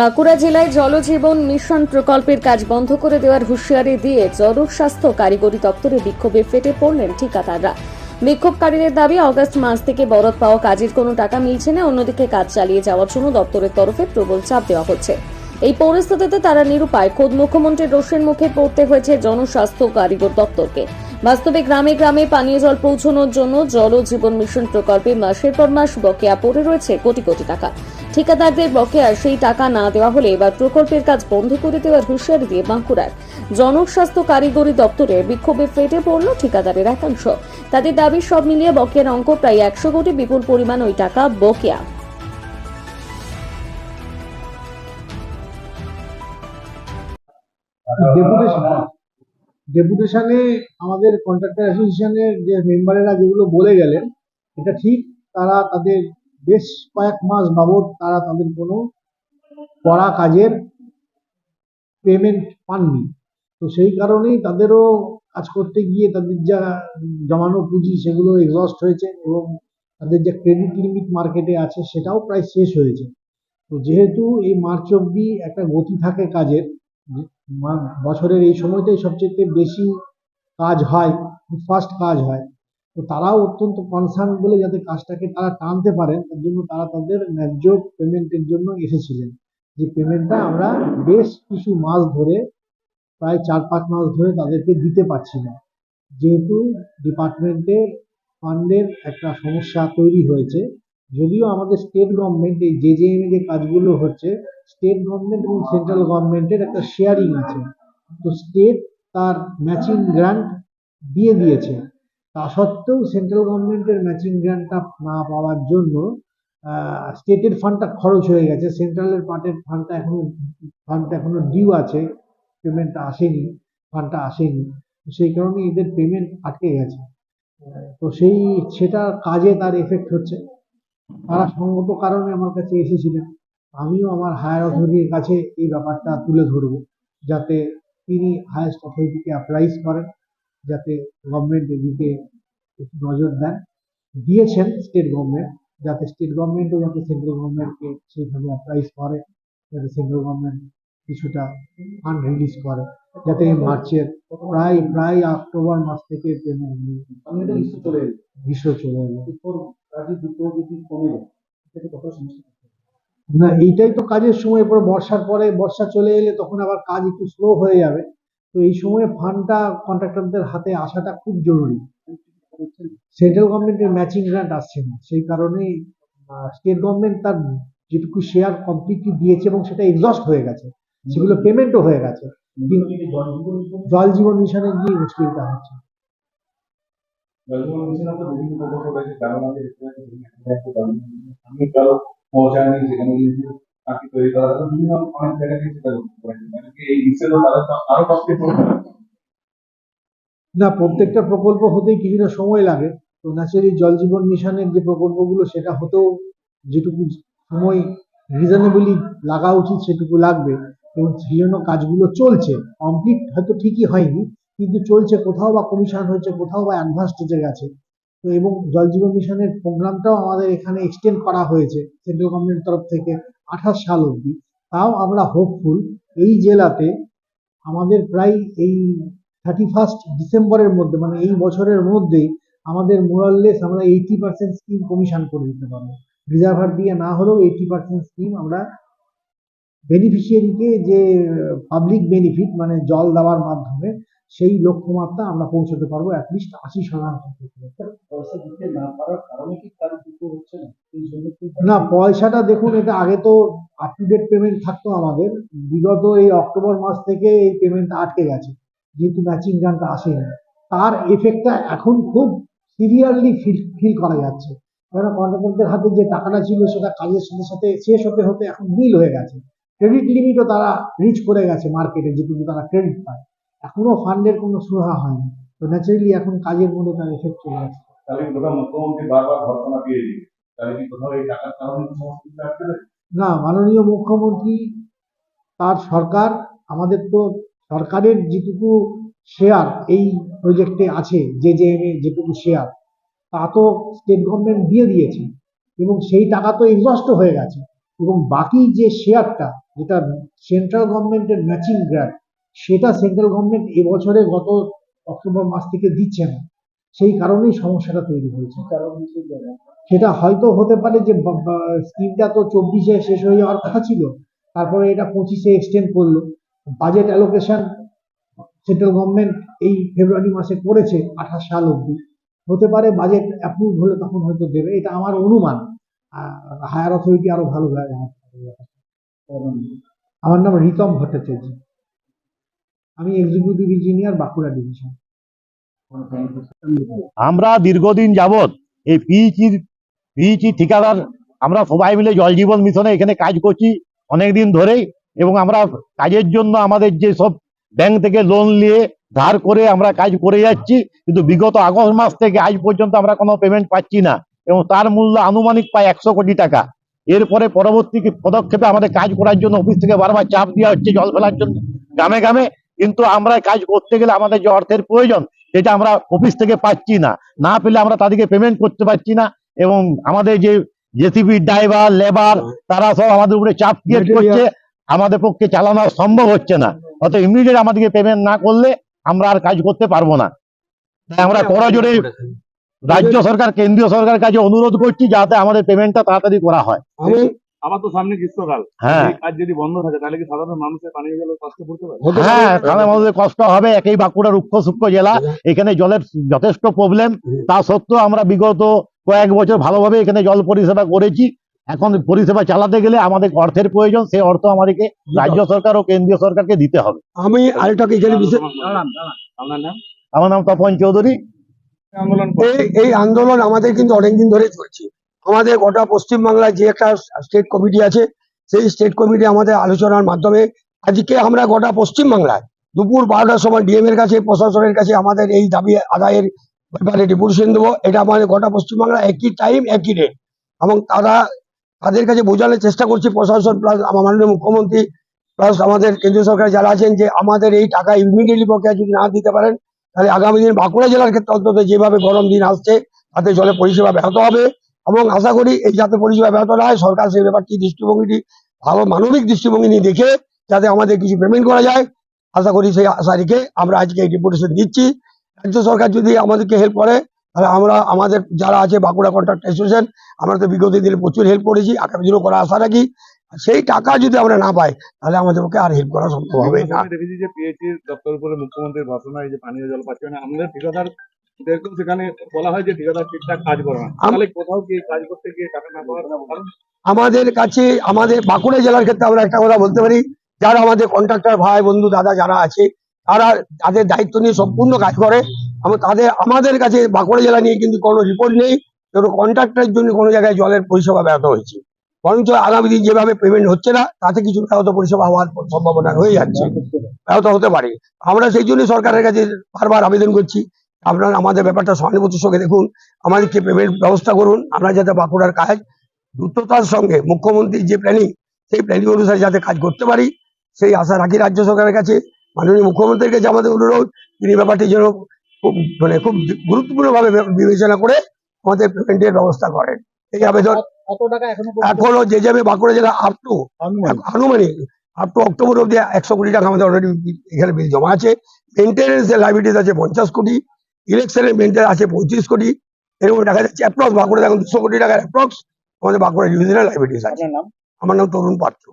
বাঁকুড়া জেলায় জলজীবন মিশন প্রকল্পের কাজ বন্ধ করে দেওয়ার হুঁশিয়ারি দিয়ে জনস্বাস্থ্য কারিগরি দপ্তরে বিক্ষোভে ফেটে পড়লেন ঠিকাদাররা। বিক্ষোভকারীদের দাবি, অগস্ট মাস থেকে বরাদ পাওয়া কাজের কোনো টাকা মিলছে না, অন্যদিকে কাজ চালিয়ে যাওয়ার জন্য দপ্তরের তরফে প্রবল চাপ দেওয়া হচ্ছে। এই পরিস্থিতিতে তারা নিরুপায়, খোদ মুখ্যমন্ত্রীর রোষের মুখে পড়তে হয়েছে জনস্বাস্থ্য কারিগর দপ্তরকে। বাস্তবে গ্রামে গ্রামে পানীয় জল পৌঁছানোর জন্য জল জীবন মিশন প্রকল্পে মাসের পর মাস বকেয়া পড়ে রয়েছে কোটি কোটি টাকা। ঠিকাদারদের বকেয়া সেই টাকা না দেওয়া হলে এবার প্রকল্পের কাজ বন্ধ করে দেওয়ার হুঁশিয়ারি দিয়ে বাঁকুড়ার। জনস্বাস্থ্য কারিগরি দপ্তরে বিক্ষোভে ফেটে পড়ল ঠিকাদারের একাংশ। তাদের দাবি, সব মিলিয়ে বকেয়ার অঙ্ক প্রায় একশো কোটি বিপুল পরিমাণ ওই টাকা বকেয়া। ডেপুটেশন আমাদের কন্ট্রাক্টর অ্যাসোসিয়েশনের যে মেম্বারেরা যেগুলো বলে গেলেন, এটা ঠিক, তারা তাদের বেশ কয়েক মাস বাবদ তারা তাদের কোনো করা কাজের পেমেন্ট পাননি। তো সেই কারণেই তাদেরও কাজ করতে গিয়ে তাদের যা জমানো পুঁজি সেগুলো এক্সস্ট হয়েছে এবং তাদের যে ক্রেডিট লিমিট মার্কেটে আছে সেটাও প্রায় শেষ হয়েছে। তো যেহেতু এই মার্চ অবধি একটা গতি থাকে কাজের বছরের এই সময়টাই সবচেয়ে বেশি কাজ হয় ফার্স্ট কাজ হয় তো তারাও অত্যন্ত কনসার্ন বলে যাতে কাজটাকে তারা টানতে পারেন, তার জন্য তারা তাদের ন্যায্য পেমেন্টের জন্য এসেছিলেন। যে পেমেন্টটা আমরা বেশ কিছু মাস ধরে, প্রায় চার পাঁচ মাস ধরে তাদেরকে দিতে পারছি না। যেহেতু ডিপার্টমেন্টের ফান্ডের একটা সমস্যা তৈরি হয়েছে, যদিও আমাদের স্টেট গভর্নমেন্ট এই জেজেএম যে কাজগুলো হচ্ছে স্টেট গভর্নমেন্ট এবং সেন্ট্রাল গভর্নমেন্টের একটা শেয়ারিং আছে। তো স্টেট তার ম্যাচিং গ্রান্ট দিয়ে দিয়েছে। তা সত্ত্বেও সেন্ট্রাল গভর্নমেন্টের ম্যাচিং গ্রান্টটা না পাওয়ার জন্য স্টেটের ফান্ডটা খরচ হয়ে গেছে। সেন্ট্রালের পার্টের ফান্ডটা এখনও ফান্ডটা এখনও ডিউ আছে। পেমেন্টটা আসেনি ফান্ডটা আসেনি। সেই কারণে এদের পেমেন্ট আটকে গেছে। তো সেই, সেটা কাজে তার এফেক্ট হচ্ছে। তারা সঙ্গত কারণে আমার কাছে এসেছিলেন। আমিও আমার হায়ার অথরিটির কাছে এই ব্যাপারটা তুলে ধরবো, যাতে তিনি হায়েস্ট অথরিটিকে অ্যাপ্রাইজ করেন। যাতে গভর্নমেন্ট এদিকে নজর দেন। দিয়েছেন স্টেট গভর্নমেন্ট যাতে স্টেট গভর্নমেন্টও যাতে সেন্ট্রাল গভর্নমেন্টকে সেইভাবে অ্যাপ্রাইজ করে যাতে সেন্ট্রাল গভর্নমেন্ট কিছুটা ফান্ড রিলিজ করে। যাতে মার্চের প্রায় প্রায় অক্টোবর মাস থেকে পেমেন্ট গ্রীষ্ম চলে এলো। গ্রীষ্ম চলে এলো। দুটো যদি কমে যায় সেটা কত সমস্যা না এইটাই তো কাজের সময় পরে বর্ষার পরে বর্ষা চলে এলে তখন আবার কাজ একটু স্লো হয়ে যাবে। তো এই সময় ফান্ডটা কন্ট্রাক্টরদের হাতে আসাটা খুব জরুরি। সেন্ট্রাল গভর্নমেন্টের ম্যাচিং গ্রান্ট আসছে না। সেই কারণেই স্টেট গভর্নমেন্ট তার যেটুকু শেয়ার কমপ্লিটলি দিয়েছে এবং সেটা এক্সস্ট হয়ে গেছে। সেগুলো পেমেন্টও হয়ে গেছে। জল জীবন মিশনে গিয়ে মুশকিলটা হচ্ছে। টাকি তৈরি করা তো বিভিন্ন অনেক জায়গায় সেটা করেছে মানে এই তাদের আরও কষ্টে না, প্রত্যেকটা প্রকল্প হতেই কিছুটা সময় লাগে। তো ন্যাচারালি জল জীবন মিশনের যে প্রকল্পগুলো, সেটা হতেও যেটুকু সময় রিজনেবলি লাগা উচিত, সেটুকু লাগবে। এবং সেই জন্য কাজগুলো চলছে। কমপ্লিট হয়তো ঠিকই হয়নি, কিন্তু চলছে। কোথাও বা কমিশন হয়েছে, কোথাও বা অ্যাডভান্স স্টেজে গেছে। তো এবং জল জীবন মিশনের প্রোগ্রামটাও আমাদের এখানে এক্সটেন্ড করা হয়েছে। সেন্ট্রাল গভর্নমেন্টের তরফ থেকে। আঠাশ সাল অবধি। তাও আমরা হোপফুল এই জেলাতে আমাদের প্রায় এই থার্টি ফার্স্ট ডিসেম্বরের মধ্যে মানে এই বছরের মধ্যেই আমাদের মোরাললেস আমরা এইটি পার্সেন্ট স্কিম কমিশন করে দিতে পারব। রিজার্ভার দিয়ে না হলেও এইটি পার্সেন্ট স্কিম আমরা বেনিফিশিয়ারিকে যে পাবলিক বেনিফিট মানে জল দেওয়ার মাধ্যমে সেই লক্ষ্যমাত্রা আমরা পৌঁছতে পারব অ্যাটলিস্ট আশি শতাংশ না পয়সাটা দেখুন এটা আগে তো আপ টু ডেট পেমেন্ট থাকতো আমাদের। বিগত এই অক্টোবর মাস থেকে এই পেমেন্টটা আটকে গেছে যেহেতু ম্যাচিং গ্রান্টটা আসেনি। তার এফেক্টটা এখন খুব সিরিয়াসলি ফিল ফিল করা যাচ্ছে। কারণ কন্ট্রাক্টরদের হাতে যে টাকাটা ছিল সেটা কাজের সাথে সাথে শেষ হতে হতে এখন মিল হয়ে গেছে। ক্রেডিট লিমিটও তারা রিচ করে গেছে মার্কেটে যেটুকু তারা ক্রেডিট পায়। এখনও ফান্ডের কোনো সুরাহা হয়নি। তো ন্যাচারালি এখন কাজের মধ্যে তার এফেক্ট চলে যাচ্ছে তাহলে কোথাও মুখ্যমন্ত্রী বারবার ঘটনা দিয়ে তাহলে কি কোথাও এই টাকার কারণে কি সমস্ত কিছু আটকে যাবে? না মাননীয় মুখ্যমন্ত্রী তার সরকার আমাদের তো সরকারের যেটুকু শেয়ার এই প্রজেক্টে আছে যে যে এম যেটুকু শেয়ার তা তো স্টেট গভর্নমেন্ট দিয়ে দিয়েছে। এবং সেই টাকা তো এক্সস্ট হয়ে গেছে। এবং বাকি যে শেয়ারটা যেটা সেন্ট্রাল গভর্নমেন্টের ম্যাচিং গ্র্যান্ট সেটা সেন্ট্রাল গভর্নমেন্ট এবছরে গত অক্টোবর মাস থেকে দিচ্ছে না। সেই কারণেই সমস্যাটা তৈরি হয়েছে। কারণ সেটা হয়তো হতে পারে যে স্কিমটা তো চব্বিশে শেষ হয়ে যাওয়ার কথা ছিল, তারপরে এটা পঁচিশে এক্সটেন্ড করল। বাজেট অ্যালোকেশন সেন্ট্রাল গভর্নমেন্ট এই ফেব্রুয়ারি মাসে করেছে আঠাশ সাল অব্দি হতে পারে বাজেট অ্যাপ্রুভ হলে তখন হয়তো দেবে, এটা আমার অনুমান। হায়ার অথরিটি আরও ভালো আমার নাম রিতম ভট্টাচার্য। আমি এক্সিকিউটিভ ইঞ্জিনিয়ার বাঁকুড়া ডিভিশন আমরা দীর্ঘদিন যাবৎ এই পিইচির পিইচি ঠিকাদার, আমরা সবাই মিলে জল জীবন মিশনে এখানে কাজ করছি অনেকদিন ধরেই এবং আমরা কাজের জন্য আমাদের যে সব ব্যাংক থেকে লোন নিয়ে ধার করে আমরা কাজ করে যাচ্ছি, কিন্তু বিগত আগস্ট মাস থেকে আজ পর্যন্ত আমরা কোনো পেমেন্ট পাচ্ছি না এবং তার মূল্য আনুমানিক প্রায় একশো কোটি টাকা। এরপরে পরবর্তী পদক্ষেপে আমাদের কাজ করার জন্য অফিস থেকে বারবার চাপ দেওয়া হচ্ছে জল ফেলার জন্য। গ্রামে গ্রামে কিন্তু আমরা কাজ করতে গেলে আমাদের যে অর্থের প্রয়োজন সেটা আমরা অফিস থেকে পাচ্ছি না। না পেলে আমরা তাদেরকে পেমেন্ট করতে পারছি না এবং আমাদের যে জেসিবি ড্রাইভার লেবার তারা সব আমাদের উপরে চাপ ক্রিয়েট করছে। আমাদের পক্ষে চালানো সম্ভব হচ্ছে না। অত ইমিডিয়েট আমাদেরকে পেমেন্ট না করলে আমরা আর কাজ করতে পারব না। তাই আমরা করজোরে রাজ্য সরকার কেন্দ্রীয় সরকারের কাছে অনুরোধ করছি যাতে আমাদের পেমেন্টটা তাড়াতাড়ি করা হয়। আবার তো সামনে গ্রীষ্মকাল। হ্যাঁ। কাজ যদি বন্ধ থাকে তাহলে কি সাধারণ মানুষের পানীয় জলের কষ্ট পড়তে পারে? হ্যাঁ কষ্ট হবে একই বাঁকুড়া রুক্ষ সূক্ষ্ম জেলা। এখানে জলের যথেষ্ট প্রবলেম তা সত্ত্বেও আমরা বিগত কয়েক বছর ভালোভাবে এখানে জল পরিষেবা করেছি। এখন পরিষেবা চালাতে গেলে আমাদের অর্থের প্রয়োজন। সেই অর্থ আমাদেরকে রাজ্য সরকার ও কেন্দ্রীয় সরকারকে দিতে হবে। আমি আরেকটা এখানে বিশেষ আমার নাম তপন চৌধুরী। এই এই আন্দোলন আমাদের কিন্তু অনেকদিন ধরে চলছে। আমাদের গোটা পশ্চিমবাংলায় যে একটা স্টেট কমিটি আছে, সেই স্টেট কমিটি আমাদের আলোচনার মাধ্যমে আজকে আমরা গোটা পশ্চিমবাংলায় দুপুর বারোটার সময় ডিএম এর কাছে, প্রশাসনের কাছে আমাদের এই দাবি আদায়ের ব্যাপারে ডিপুটেশন দেবো। এটা আমাদের গোটা পশ্চিমবাংলা একই টাইম একই রেট এবং তারা তাদের কাছে বোঝানোর চেষ্টা করছি প্রশাসন প্লাস মাননীয় মুখ্যমন্ত্রী প্লাস আমাদের কেন্দ্রীয় সরকার যারা আছেন যে আমাদের এই টাকা ইমিডিয়েটলি প্রক্রিয়া যদি না দিতে পারেন, তাহলে আগামী দিন বাঁকুড়া জেলার ক্ষেত্রে অন্তত যেভাবে গরম দিন আসছে, তাতে জলের পরিষেবা ব্যাহত হবে। এবং আশা করি এই যাতে পরিষেবা ব্যাহত না হয়, সরকার সেই ব্যাপারটি দৃষ্টিভঙ্গিটি, ভালো মানবিক দৃষ্টিভঙ্গি নিয়ে দেখে যাতে আমাদের কিছু পেমেন্ট করা যায়, আশা করি সেই আশা রেখে আমরা আজকে এই ডেপুটেশন দিচ্ছি রাজ্য সরকার যদি আমাদেরকে হেল্প করে, তাহলে আমরা আমাদের যারা আছে বাঁকুড়া কন্ট্রাক্ট অ্যাসোসিয়েশন আমরা তো বিগত দিনে প্রচুর হেল্প করেছি, আগামী দিনও করা আশা রাখি। সেই টাকা যদি আমরা না পাই, তাহলে আমাদের পক্ষে আর হেল্প করা সম্ভব হবে না। দপ্তর উপরে মুখ্যমন্ত্রীর ভাষণ হয় যে পানীয় জল পাচ্ছে না আমাদের ঠিকাদার দেখুন সেখানে বলা হয় যে ঠিকাদার ঠিকঠাক কাজ করে না। তাহলে কোথাও কি কাজ করতে গিয়ে টাকা না পাওয়ার আমাদের কাছে আমাদের বাঁকুড়া জেলার ক্ষেত্রে আমরা একটা কথা বলতে পারি যারা আমাদের কন্ট্রাক্টর ভাই বন্ধু দাদা যারা আছে তারা তাদের দায়িত্ব নিয়ে সম্পূর্ণ কাজ করে। এবং তাদের আমাদের কাছে বাঁকুড়া জেলা নিয়ে কিন্তু কোনো রিপোর্ট নেই। কোনো কন্ট্রাক্টরের জন্য কোনো জায়গায় জলের পরিষেবা ব্যাহত হয়েছে। বরঞ্চ আগামী দিন যেভাবে পেমেন্ট হচ্ছে না তাতে কিছু ব্যাহত পরিষেবা হওয়ার সম্ভাবনা হয়ে যাচ্ছে। ব্যাহত হতে পারে। আমরা সেই জন্য সরকারের কাছে বারবার আবেদন করছি। আপনারা আমাদের ব্যাপারটা সহানুভূতির সঙ্গে দেখুন আমাদেরকে পেমেন্ট ব্যবস্থা করুন আমরা যাতে বাঁকুড়ার কাজ দ্রুততার সঙ্গে মুখ্যমন্ত্রীর যে প্ল্যানিং সেই প্ল্যানিং অনুসারে যাতে কাজ করতে পারি সেই আশা রাখি রাজ্য সরকারের কাছে। মাননীয় মুখ্যমন্ত্রীর কাছে আমাদের অনুরোধ তিনি ব্যাপারটি যেন খুব মানে খুব গুরুত্বপূর্ণভাবে বিবেচনা করে আমাদের পেমেন্টের ব্যবস্থা করেন। এই আবেদন কত টাকা এখনও যে যাবে বাঁকুড়া জেলা আপ টু আনুমানিক। আপ টু অক্টোবর অব্দি একশো কোটি টাকা আমাদের অলরেডি এখানে বিল জমা আছে। মেনটেন্যান্স এর লাইবিলিটিস আছে পঞ্চাশ কোটি। ইলেকশনের মেনটেন্স আছে পঁয়ত্রিশ কোটি এরকম দেখা যাচ্ছে অ্যাপ্রক্স বাঁকুড়া এখন দুশো কোটি টাকার অ্যাপ্রক্স আমাদের বাঁকুড়া ডিভিশনের লাইব্রেরি আছে। আমার নাম তরুণ পাত্র।